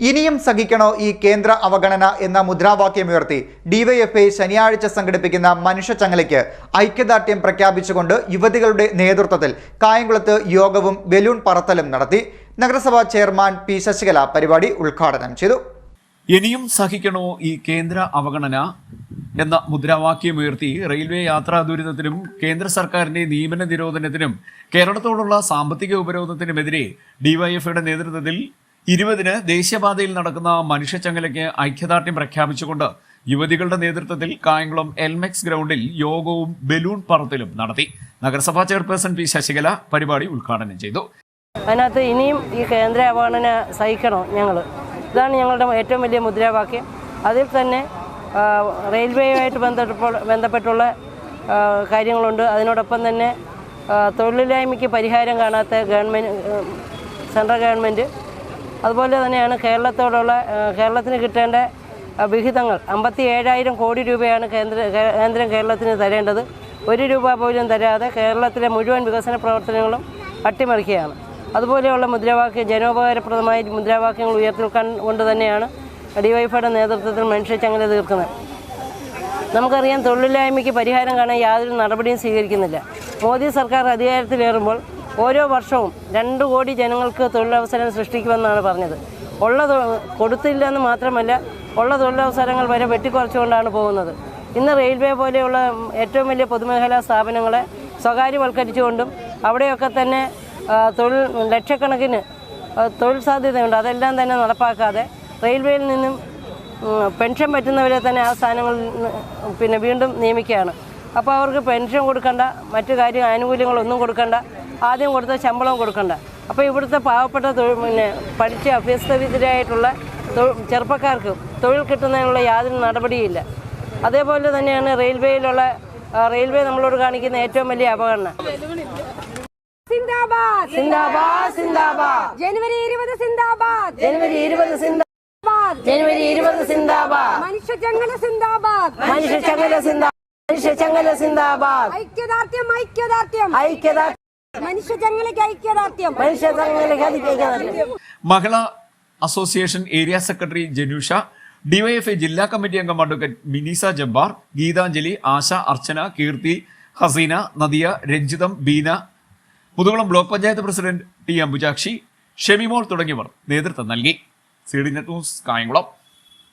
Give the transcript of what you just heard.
ഇനിയും സഹിക്കണോ ഈ കേന്ദ്ര അവഗണന എന്ന മുദ്രാവാക്യമുയർത്തി ഡിവൈഎഫ്ഐ ശനിയാഴ്ച സംഘടിപ്പിക്കുന്ന മനുഷ്യചങ്ങലയ്ക്ക് ഐക്യദാർഢ്യം പ്രഖ്യാപിച്ചുകൊണ്ട് യുവതികളുടെ നേതൃത്വത്തിൽ കായംകുളത്ത് യോഗവും ബലൂൺ പറത്തലും നടത്തി. നഗരസഭാ ചെയർമാൻ പി ശശികല പരിപാടി ഉദ്ഘാടനം ചെയ്തു. ഇനിയും സഹിക്കണോ ഈ കേന്ദ്ര അവഗണന എന്ന മുദ്രാവാക്യമുയർത്തി റെയിൽവേ യാത്രാ ദുരിതത്തിനും കേന്ദ്ര സർക്കാരിന്റെ നിയമന നിരോധനത്തിനും കേരളത്തോടുള്ള സാമ്പത്തിക ഉപരോധത്തിനുമെതിരെ ഡിവൈഎഫ്ഐയുടെ നേതൃത്വത്തിൽ ഇരുപതിന് ദേശീയപാതയിൽ നടക്കുന്ന മനുഷ്യച്ചങ്ങലയ്ക്ക് ഐക്യദാർഢ്യം പ്രഖ്യാപിച്ചുകൊണ്ട് യുവതികളുടെ നേതൃത്വത്തിൽ കായംകുളം എൽമെക്സ് ഗ്രൗണ്ടിൽ യോഗവും ബലൂൺ പറത്തലും നടത്തി. നഗരസഭാ ചെയർപേഴ്സൺ പി ശശികല പരിപാടി ഉദ്ഘാടനം ചെയ്തു. അതിനകത്ത് ഇനിയും ഈ കേന്ദ്ര അവഗണന സഹിക്കണോ ഞങ്ങൾ ഇതാണ് ഞങ്ങളുടെ ഏറ്റവും വലിയ മുദ്രാവാക്യം. അതിൽ തന്നെ റെയിൽവേയുമായിട്ട് ബന്ധപ്പെട്ട ബന്ധപ്പെട്ടുള്ള കാര്യങ്ങളുണ്ട്. അതിനോടൊപ്പം തന്നെ തൊഴിലില്ലായ്മയ്ക്ക് പരിഹാരം കാണാത്ത ഗവൺമെന്റ് സെൻട്രൽ ഗവൺമെന്റ് അതുപോലെ തന്നെയാണ് കേരളത്തോടുള്ള കേരളത്തിന് കിട്ടേണ്ട വിഹിതങ്ങൾ. അമ്പത്തി ഏഴായിരം കോടി രൂപയാണ് കേന്ദ്ര കേന്ദ്രം കേരളത്തിന് തരേണ്ടത്. ഒരു രൂപ പോലും തരാതെ കേരളത്തിലെ മുഴുവൻ വികസന പ്രവർത്തനങ്ങളും അട്ടിമറിക്കുകയാണ്. അതുപോലെയുള്ള മുദ്രാവാക്യം ജനോപകാരപ്രദമായ മുദ്രാവാക്യങ്ങൾ ഉയർത്തിക്കാൻ കൊണ്ട് തന്നെയാണ് ഡിവൈഫയുടെ നേതൃത്വത്തിൽ മനുഷ്യച്ചങ്ങല തീർക്കുന്നത്. നമുക്കറിയാം തൊഴിലില്ലായ്മയ്ക്ക് പരിഹാരം കാണാൻ യാതൊരു നടപടിയും സ്വീകരിക്കുന്നില്ല. മോദി സർക്കാർ അധികാരത്തിലേറുമ്പോൾ ഓരോ വർഷവും രണ്ട് കോടി ജനങ്ങൾക്ക് തൊഴിലവസരം സൃഷ്ടിക്കുമെന്നാണ് പറഞ്ഞത്. ഉള്ള കൊടുത്തില്ലെന്ന് മാത്രമല്ല ഉള്ള തൊഴിലവസരങ്ങൾ വരെ വെട്ടിക്കുറച്ചുകൊണ്ടാണ് പോകുന്നത്. ഇന്ന് റെയിൽവേ പോലെയുള്ള ഏറ്റവും വലിയ പൊതുമേഖലാ സ്ഥാപനങ്ങളെ സ്വകാര്യവൽക്കരിച്ചുകൊണ്ടും അവിടെയൊക്കെ തന്നെ തൊഴിൽ ലക്ഷക്കണക്കിന് തൊഴിൽ സാധ്യതയുണ്ട്. അതെല്ലാം തന്നെ നടപ്പാക്കാതെ റെയിൽവേയിൽ നിന്നും പെൻഷൻ പറ്റുന്നവരെ തന്നെ ആ സ്ഥാനങ്ങളിൽ പിന്നെ വീണ്ടും നിയമിക്കുകയാണ്. അപ്പോൾ അവർക്ക് പെൻഷൻ കൊടുക്കേണ്ട മറ്റു കാര്യ ആനുകൂല്യങ്ങളൊന്നും കൊടുക്കണ്ട. ആദ്യം കൊടുത്ത ശമ്പളം കൊടുക്കണ്ട. അപ്പോൾ ഇവിടുത്തെ പാവപ്പെട്ട തൊഴിൽ പിന്നെ പഠിച്ച അഭ്യസ്തവിദ്യരായിട്ടുള്ള ചെറുപ്പക്കാർക്ക് തൊഴിൽ കിട്ടുന്നതിനുള്ള യാതൊരു നടപടിയില്ല. അതേപോലെ തന്നെയാണ് റെയിൽവേയിലുള്ള റെയിൽവേ നമ്മളോട് കാണിക്കുന്ന ഏറ്റവും വലിയ സിന്ദാബാദ്. ജനുവരി ഇരുപത് സിന്ദാബാദ്. ജനുവരി ഇരുപത് സിന്ദാബാദ്. ജനുവരി ഇരുപത് സിന്ദാബാദ്. മനുഷ്യ ചങ്ങല സിന്ദാബാദ്. മനുഷ്യ ചങ്ങല സിന്ദാബാദ് മനുഷ്യ ചങ്ങല സിന്ദാബാദ്. ഐക്യദാർഢ്യം ഐക്യദാർഢ്യം. ഐക്യദാർഢ്യം. Mahila association area secretary Janusha DYFI ജില്ലാ കമ്മിറ്റി അംഗം advocate Minisa Jabbar Geethanjali Asha Archana Keerthi Haseena Nadiya Ranjitham Beena Muthukulam block panchayat president T Ambujakshi Shemimol തുടങ്ങിയവർ നേതൃത്വം നൽകി. C D net news Kayamkulam.